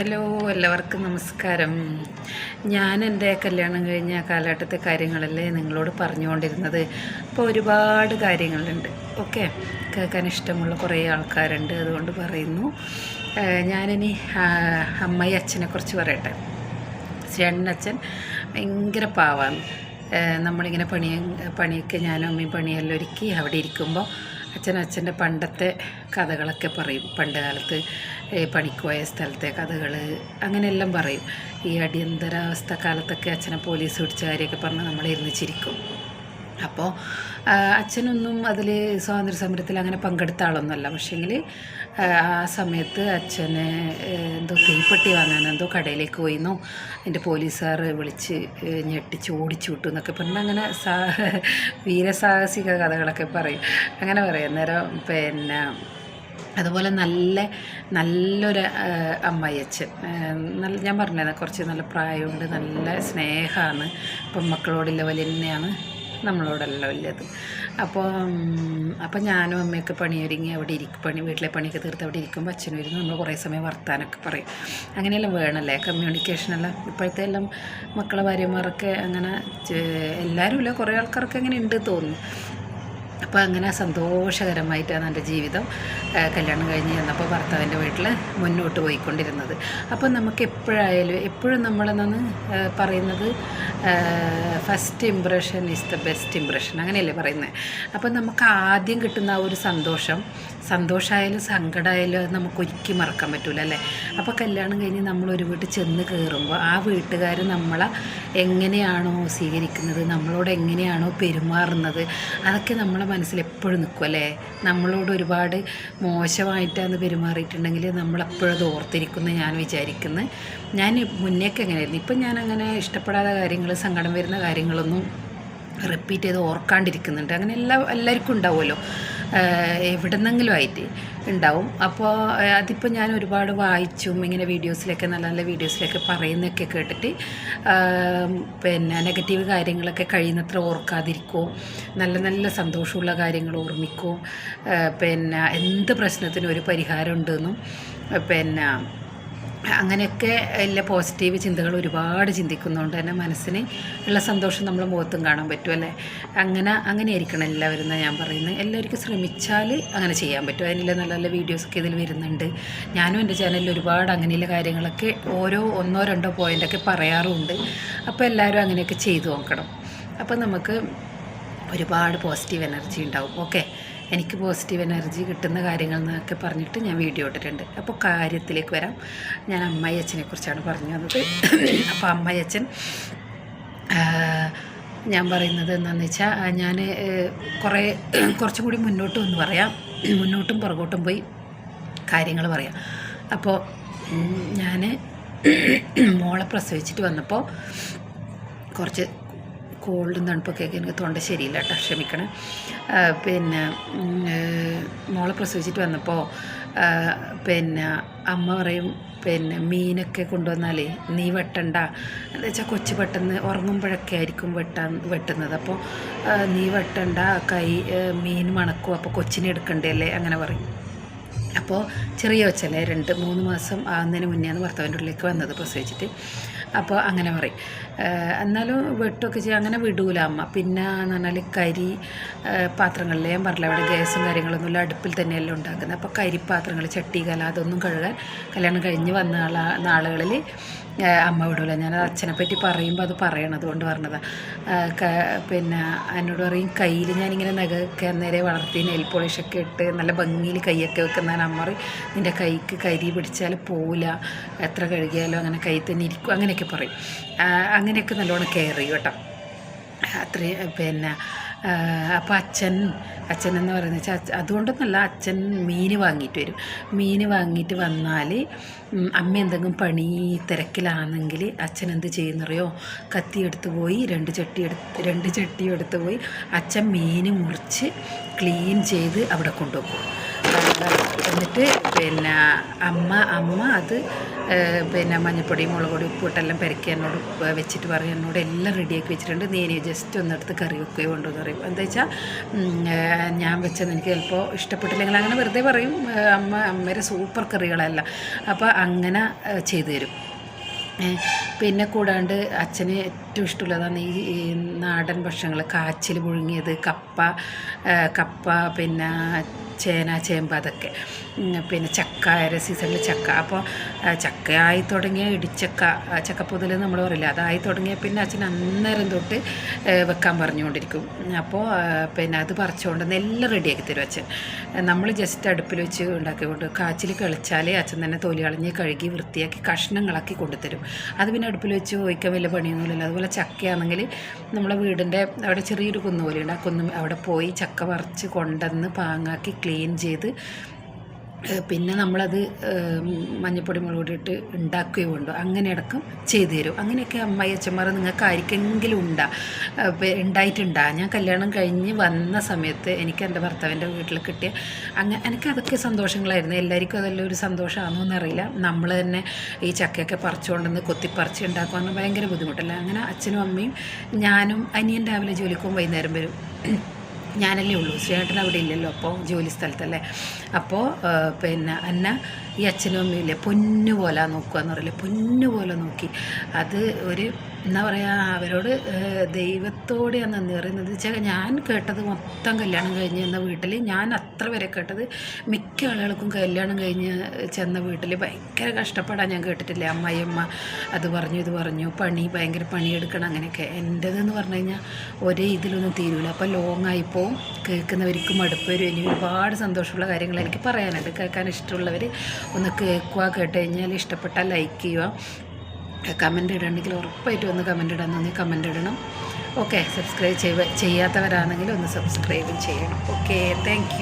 Hello എല്ലാവർക്കും നമസ്കാരം. ഞാൻ എന്റെ കല്യാണം കഴിഞ്ഞ കാലഘട്ടത്തെ കാര്യങ്ങളല്ലേ നിങ്ങളോട് പറഞ്ഞുകൊണ്ടിരുന്നത്. അപ്പോൾ ഒരുപാട് കാര്യങ്ങളുണ്ട്. ഓക്കെ? കേൾക്കാൻ ഇഷ്ടമുള്ള കുറേ ആൾക്കാരുണ്ട് അതുകൊണ്ട് പറയുന്നു. ഞാനിനി അമ്മയും അച്ഛനെക്കുറിച്ച് അച്ഛനെ കുറിച്ച് പറയട്ടെ. ചേട്ടനച്ഛൻ ഭയങ്കര പാവാണ്. നമ്മളിങ്ങനെ പണി പണിയൊക്കെ ഞാനും അമ്മയും പണിയെല്ലാം ഒരുക്കി അവിടെ ഇരിക്കുമ്പോൾ അച്ഛൻ അച്ഛന്റെ പണ്ടത്തെ കഥകളൊക്കെ പറയും. പണ്ട് കാലത്ത് പണിക്ക് പോയ സ്ഥലത്തെ കഥകൾ അങ്ങനെയെല്ലാം പറയും. ഈ അടിയന്തരാവസ്ഥ കാലത്തൊക്കെ അച്ഛനെ പോലീസ് പിടിച്ച കാര്യമൊക്കെ പറഞ്ഞ് നമ്മളിരുന്ന് ചിരിക്കും. അപ്പോൾ അച്ഛനൊന്നും അതിൽ സ്വാതന്ത്ര്യ സമരത്തിൽ അങ്ങനെ പങ്കെടുത്ത ആളൊന്നുമല്ല. പക്ഷേങ്കിൽ ആ സമയത്ത് അച്ഛനെ എന്തോ തീപ്പെട്ടി വാങ്ങാൻ എന്തോ കടയിലേക്ക് പോയിന്നോ. എന്റെ പോലീസുകാർ വിളിച്ച് ഞെട്ടിച്ച് ഓടിച്ചു വിട്ടു എന്നൊക്കെ പറഞ്ഞാൽ അങ്ങനെ സാ വീരസാഹസിക കഥകളൊക്കെ പറയും. അങ്ങനെ പറയും. അന്നേരം പിന്നെ അതുപോലെ നല്ല നല്ലൊരു അമ്മായി അച്ഛൻ നല്ല ഞാൻ പറഞ്ഞത് കുറച്ച് നല്ല പ്രായമുണ്ട് നല്ല സ്നേഹമാണ് ഇപ്പം മക്കളോടുള്ള പോലെ തന്നെയാണ് നമ്മളോടല്ല വലിയത്. അപ്പോൾ അപ്പം ഞാനും അമ്മയൊക്കെ പണിയൊരുങ്ങി അവിടെ ഇരിക്കും. പണി വീട്ടിലെ പണിയൊക്കെ തീർത്ത് അവിടെ ഇരിക്കുമ്പോൾ അച്ഛനും ഇരുന്ന് നമ്മൾ കുറേ സമയം വർത്താനൊക്കെ പറയും. അങ്ങനെയെല്ലാം വേണമല്ലേ കമ്മ്യൂണിക്കേഷനെല്ലാം ഇപ്പോഴത്തെ എല്ലാം മക്കളെ ഭാര്യമാരൊക്കെ അങ്ങനെ എല്ലാവരും ഇല്ല. കുറേ ആൾക്കാർക്ക് അങ്ങനെ ഉണ്ട് തോന്നുന്നു. അപ്പോൾ അങ്ങനെ സന്തോഷകരമായിട്ടാണ് എന്റെ ജീവിതം കല്യാണം കഴിഞ്ഞ് ചെന്നപ്പോൾ ഭർത്താവിന്റെ വീട്ടിൽ മുന്നോട്ട് പോയിക്കൊണ്ടിരുന്നത്. അപ്പോൾ നമുക്ക് എപ്പോഴായാലും എപ്പോഴും നമ്മളെന്നു പറയുന്നത് first impression is the best impression അങ്ങനെയല്ലേ പറയുന്നത് അപ്പോൾ നമുക്ക് ആദ്യം കിട്ടുന്ന ആ ഒരു സന്തോഷം സന്തോഷമായാലും സങ്കടമായാലും നമുക്ക് ഒരിക്കലും മറക്കാൻ പറ്റില്ല അല്ലേ? അപ്പോൾ കല്യാണം കഴിഞ്ഞ് നമ്മൾ ഒരു വീട്ടിൽ ചെന്ന് കയറുമ്പോൾ ആ വീട്ടുകാർ നമ്മളെ എങ്ങനെയാണോ സ്വീകരിക്കുന്നത് നമ്മളോട് എങ്ങനെയാണോ പെരുമാറുന്നത് അതൊക്കെ നമ്മളെ മനസ്സിൽ എപ്പോഴും നിൽക്കും അല്ലേ? നമ്മളോട് ഒരുപാട് മോശമായിട്ടാണ് പെരുമാറിയിട്ടുണ്ടെങ്കിൽ നമ്മളെപ്പോഴും അത് ഓർത്തിരിക്കുന്നു ഞാൻ വിചാരിക്കുന്നു. ഞാൻ മുന്നേക്ക് എങ്ങനെയായിരുന്നു? ഇപ്പം ഞാൻ അങ്ങനെ ഇഷ്ടപ്പെടാത്ത കാര്യങ്ങൾ സങ്കടം വരുന്ന കാര്യങ്ങളൊന്നും റിപ്പീറ്റ് ചെയ്ത് ഓർക്കാണ്ടിരിക്കുന്നുണ്ട്. അങ്ങനെ എല്ലാ എല്ലാവർക്കും ഉണ്ടാവുമല്ലോ. എവിടെ നിന്നെങ്കിലും ആയിട്ട് ഉണ്ടാവും. അപ്പോൾ അതിപ്പോൾ ഞാൻ ഒരുപാട് വായിച്ചും ഇങ്ങനെ വീഡിയോസിലൊക്കെ നല്ല നല്ല വീഡിയോസിലൊക്കെ പറയുന്നൊക്കെ കേട്ടിട്ട് പിന്നെ നെഗറ്റീവ് കാര്യങ്ങളൊക്കെ കഴിയുന്നത്ര ഓർക്കാതിരിക്കോ. നല്ല നല്ല സന്തോഷമുള്ള കാര്യങ്ങൾ ഓർമ്മിക്കോ. പിന്നെ എന്ത് പ്രശ്നത്തിനും ഒരു പരിഹാരമുണ്ടെന്നും പിന്നെ അങ്ങനെയൊക്കെ എല്ലാ പോസിറ്റീവ് ചിന്തകൾ ഒരുപാട് ചിന്തിക്കുന്നതുകൊണ്ട് തന്നെ മനസ്സിന് ഉള്ള സന്തോഷം നമ്മൾ മുഖത്തും കാണാൻ പറ്റും അല്ലേ? അങ്ങനെ അങ്ങനെ ആയിരിക്കണം എല്ലാവരും എന്നാണ് ഞാൻ പറയുന്നത് എല്ലാവർക്കും ശ്രമിച്ചാൽ അങ്ങനെ ചെയ്യാൻ പറ്റും. അതിനുള്ള നല്ല നല്ല വീഡിയോസൊക്കെ ഇതിൽ വരുന്നുണ്ട്. ഞാനും എന്റെ ചാനലിൽ ഒരുപാട് അങ്ങനെയുള്ള കാര്യങ്ങളൊക്കെ ഓരോ ഒന്നോ രണ്ടോ പോയിന്റൊക്കെ പറയാറുമുണ്ട് അപ്പോൾ എല്ലാവരും അങ്ങനെയൊക്കെ ചെയ്തു നോക്കണം. അപ്പോൾ നമുക്ക് ഒരുപാട് പോസിറ്റീവ് എനർജി ഉണ്ടാവും. ഓക്കെ എനിക്ക് പോസിറ്റീവ് എനർജി കിട്ടുന്ന കാര്യങ്ങൾ എന്നൊക്കെ പറഞ്ഞിട്ട് ഞാൻ വീഡിയോ ഇട്ടിട്ടുണ്ട്. അപ്പോൾ കാര്യത്തിലേക്ക് വരാം. ഞാൻ അമ്മായി അച്ഛനെ കുറിച്ചാണ് പറഞ്ഞു തന്നത് അപ്പോൾ അമ്മായി അച്ഛൻ ഞാൻ പറയുന്നത് എന്താണെന്ന് വെച്ചാൽ ഞാൻ കുറേ കുറച്ചും കൂടി മുന്നോട്ട് ഒന്ന് പറയാം. മുന്നോട്ടും പുറകോട്ടും പോയി കാര്യങ്ങൾ പറയാം. അപ്പോൾ ഞാൻ മോളെ പ്രസവിച്ചിട്ട് വന്നപ്പോൾ കുറച്ച് കോൾഡും തണുപ്പൊക്കെ എനിക്ക് തൊണ്ട ശരിയില്ല കേട്ടോ ക്ഷമിക്കണം. പിന്നെ മോളെ പ്രസവിച്ചിട്ട് വന്നപ്പോൾ പിന്നെ അമ്മ പറയും പിന്നെ മീനൊക്കെ കൊണ്ടുവന്നാലേ നീ വെട്ടണ്ട. എന്താ വെച്ചാൽ കൊച്ചു പെട്ടെന്ന് ഉറങ്ങുമ്പോഴൊക്കെ ആയിരിക്കും വെട്ടാൻ വെട്ടുന്നത്. അപ്പോൾ നീ വെട്ടണ്ട കൈ മീൻ മണക്കും അപ്പോൾ കൊച്ചിനെ എടുക്കണ്ടല്ലേ അങ്ങനെ പറയും. അപ്പോൾ ചെറിയ വെച്ചല്ലേ രണ്ട് മൂന്ന് മാസം ആകുന്നതിന് ആണ് ഭർത്താവിന്റെ ഉള്ളിലേക്ക് വന്നത് പ്രസവിച്ചിട്ട്. അപ്പോൾ അങ്ങനെ പറയും. എന്നാലും വെട്ടുമൊക്കെ ചെയ്യും അങ്ങനെ വിടൂല അമ്മ. പിന്നെ എന്ന് പറഞ്ഞാൽ കരി പാത്രങ്ങളിൽ ഞാൻ പറഞ്ഞില്ല അവിടെ ഗ്യാസും കാര്യങ്ങളൊന്നുമില്ല അടുപ്പിൽ തന്നെയല്ല ഉണ്ടാക്കുന്നത്. അപ്പോൾ കരിപ്പാത്രങ്ങൾ ചട്ടി കല അതൊന്നും കഴുകാൻ കല്യാണം കഴിഞ്ഞ് വന്ന ആളാ നാളുകളിൽ അമ്മ വിടൂല. ഞാൻ അച്ഛനെ പറ്റി പറയുമ്പോൾ അത് പറയണം അതുകൊണ്ട് പറഞ്ഞതാണ് പിന്നെ എന്നോട് പറയും കയ്യിൽ ഞാനിങ്ങനെ നഖമൊക്കെ നേരെ വളർത്തി നെയിൽ പോളിഷൊക്കെ ഇട്ട് നല്ല ഭംഗിയിൽ കൈയൊക്കെ വെക്കുന്നതാണ്. അമ്മ പറയും നിന്റെ കൈക്ക് കരി പിടിച്ചാൽ പോവില്ല. എത്ര കഴുകിയാലും അങ്ങനെ കൈ തന്നെ ഇരിക്കും. അങ്ങനെയൊക്കെ പറയും. അങ്ങനെയൊക്കെ നല്ലോണം കെയർ ചെയ്യും കേട്ടോ. അത്രയും പിന്നെ അപ്പോൾ അച്ഛൻ അച്ഛൻ എന്ന് പറയുന്നത് വെച്ചാൽ അതുകൊണ്ടൊന്നല്ല അച്ഛൻ മീൻ വാങ്ങിയിട്ട് വരും. മീൻ വാങ്ങിയിട്ട് വന്നാൽ അമ്മ എന്തെങ്കിലും പണി തിരക്കിലാണെങ്കിൽ അച്ഛൻ എന്ത് ചെയ്യുന്നറിയോ? കത്തി എടുത്ത് പോയി രണ്ട് ചട്ടി എടുത്ത് രണ്ട് ചട്ടി എടുത്ത് പോയി അച്ഛൻ മീൻ മുറിച്ച് ക്ലീൻ ചെയ്ത് അവിടെ കൊണ്ടുപോകും. എന്നിട്ട് പിന്നെ അമ്മ അമ്മ അത് പിന്നെ മഞ്ഞപ്പൊടി മുളക് പൊടി ഉപ്പിട്ടെല്ലാം പെരക്കി എന്നോട് വെച്ചിട്ട് പറയും. എന്നോട് എല്ലാം റെഡിയാക്കി വെച്ചിട്ടുണ്ട്. നീ ഇനി ജസ്റ്റ് ഒന്നെടുത്ത് കറി വെക്കുകയോ കൊണ്ടുവന്ന് പറയും. എന്താ വെച്ചാൽ ഞാൻ വെച്ചത് എനിക്ക് ചിലപ്പോൾ ഇഷ്ടപ്പെട്ടില്ലെങ്കിൽ അങ്ങനെ വെറുതെ പറയും. അമ്മ അമ്മയുടെ സൂപ്പർ കറികളല്ല. അപ്പോൾ അങ്ങനെ ചെയ്തു തരും. പിന്നെ കൂടാണ്ട് അച്ഛന് ഏറ്റവും ഇഷ്ടമുള്ളതാണ് ഈ നാടൻ ഭക്ഷണങ്ങൾ. കാച്ചിൽ പുഴുങ്ങിയത് കപ്പ കപ്പ പിന്നെ ചേന ചേമ്പ് അതൊക്കെ. പിന്നെ ചക്ക അര സീസണിൽ ചക്ക. അപ്പോൾ ചക്ക ആയി തുടങ്ങിയ ഇടിച്ചക്ക ചക്കപ്പുതൽ നമ്മൾ പറയില്ല അതായി തുടങ്ങിയ പിന്നെ അച്ഛൻ അന്നേരം തൊട്ട് വെക്കാൻ പറഞ്ഞുകൊണ്ടിരിക്കും. അപ്പോൾ പിന്നെ അത് പറിച്ചുകൊണ്ട് എല്ലാം റെഡിയാക്കി തരും അച്ഛൻ. നമ്മൾ ജസ്റ്റ് അടുപ്പിൽ വെച്ച് ഉണ്ടാക്കിക്കൊണ്ട് കാച്ചിൽ കളിച്ചാൽ അച്ഛൻ തന്നെ തൊലി കളഞ്ഞ് കഴുകി വൃത്തിയാക്കി കഷ്ണങ്ങളാക്കി കൊണ്ടുതരും. അത് പിന്നെ അടുപ്പിൽ വെച്ച് ഒഴിക്കാൻ വലിയ പണിയൊന്നുമില്ല അതുപോലെ ചക്കയാണെങ്കിൽ നമ്മളെ വീടിന്റെ അവിടെ ചെറിയൊരു കുന്ന് പോലെയുണ്ട് ആ കുന്ന് അവിടെ പോയി ചക്ക പറിച്ച് കൊണ്ടുവന്ന് പാങ്ങാക്കി ക്ലീൻ ചെയ്ത് പിന്നെ നമ്മളത് മഞ്ഞപ്പൊടി മുളക് ഇട്ട് ഉണ്ടാക്കുകയും ഉണ്ടോ? അങ്ങനെ അടക്കം ചെയ്തു തരും. അങ്ങനെയൊക്കെ അമ്മായി അച്ഛന്മാർ നിങ്ങൾക്ക് ആർക്കെങ്കിലും ഉണ്ടാ ഉണ്ടായിട്ടുണ്ടാ. ഞാൻ കല്യാണം കഴിഞ്ഞ് വന്ന സമയത്ത് എനിക്ക് എന്റെ ഭർത്താവിന്റെ വീട്ടിൽ കിട്ടിയ അങ്ങനെ എനിക്ക് അതൊക്കെ സന്തോഷങ്ങളായിരുന്നു. എല്ലാവർക്കും അതെല്ലാം ഒരു സന്തോഷമാണോ എന്നറിയില്ല. നമ്മൾ തന്നെ ഈ ചക്കയൊക്കെ പറിച്ചുകൊണ്ടെന്ന് കൊത്തിപ്പറിച്ച് ഉണ്ടാക്കുവാന്ന് ഭയങ്കര ബുദ്ധിമുട്ടല്ല? അങ്ങനെ അച്ഛനും അമ്മയും ഞാനും അനിയൻ രാവിലെ ജോലിക്കും വൈകുന്നേരം വരും. ഞാനല്ലേ ഉള്ളൂ. ശ്രീയേട്ടൻ അവിടെ ഇല്ലല്ലോ. അപ്പോൾ ജോലി സ്ഥലത്തല്ലേ. അപ്പോൾ പിന്നെ അന്ന ഈ അച്ഛനും അമ്മയും ഇല്ലേ? പൊന്നു പോലെ നോക്കുക എന്ന് പറയില്ലേ? പൊന്നു പോലെ നോക്കി. അത് ഒരു എന്താ പറയുക അവരോട് ദൈവത്തോട് ദൈവത്തോടെ ഞാൻ നന്ദി പറയുന്നത്. വെച്ചാൽ ഞാൻ കേട്ടത് മൊത്തം കല്യാണം കഴിഞ്ഞ് എന്ന വീട്ടിൽ ഞാൻ അത്ര വരെ കേട്ടത് മിക്ക ആളുകൾക്കും കല്യാണം കഴിഞ്ഞ് ചെന്ന വീട്ടിൽ ഭയങ്കര കഷ്ടപ്പാടാണ് ഞാൻ കേട്ടിട്ടില്ലേ. അമ്മയമ്മ അത് പറഞ്ഞു ഇത് പറഞ്ഞു പണി ഭയങ്കര പണിയെടുക്കണം അങ്ങനെയൊക്കെ. എന്റെതെന്ന് പറഞ്ഞു കഴിഞ്ഞാൽ ഒരേ ഇതിലൊന്നും തീരൂല. അപ്പോൾ ലോങ് ആയിപ്പോൾ കേൾക്കുന്നവർക്കും മടുപ്പ് വരും. ഇനി ഒരുപാട് സന്തോഷമുള്ള കാര്യങ്ങൾ എനിക്ക് പറയാനുണ്ട്. കേൾക്കാൻ ഇഷ്ടമുള്ളവർ ഒന്ന് കേൾക്കുക കേട്ട് കഴിഞ്ഞാൽ ഇഷ്ടപ്പെട്ടാൽ ലൈക്ക് ചെയ്യുക കമന്റ് ഇടണമെങ്കിൽ ഉറപ്പായിട്ടും ഒന്ന് കമന്റ് ഇടാൻ തോന്നി കമന്റ് ഇടണം. ഓക്കെ സബ്സ്ക്രൈബ് ചെയ്യ ചെയ്യാത്തവരാണെങ്കിൽ ഒന്ന് സബ്സ്ക്രൈബും ചെയ്യണം. Okay thank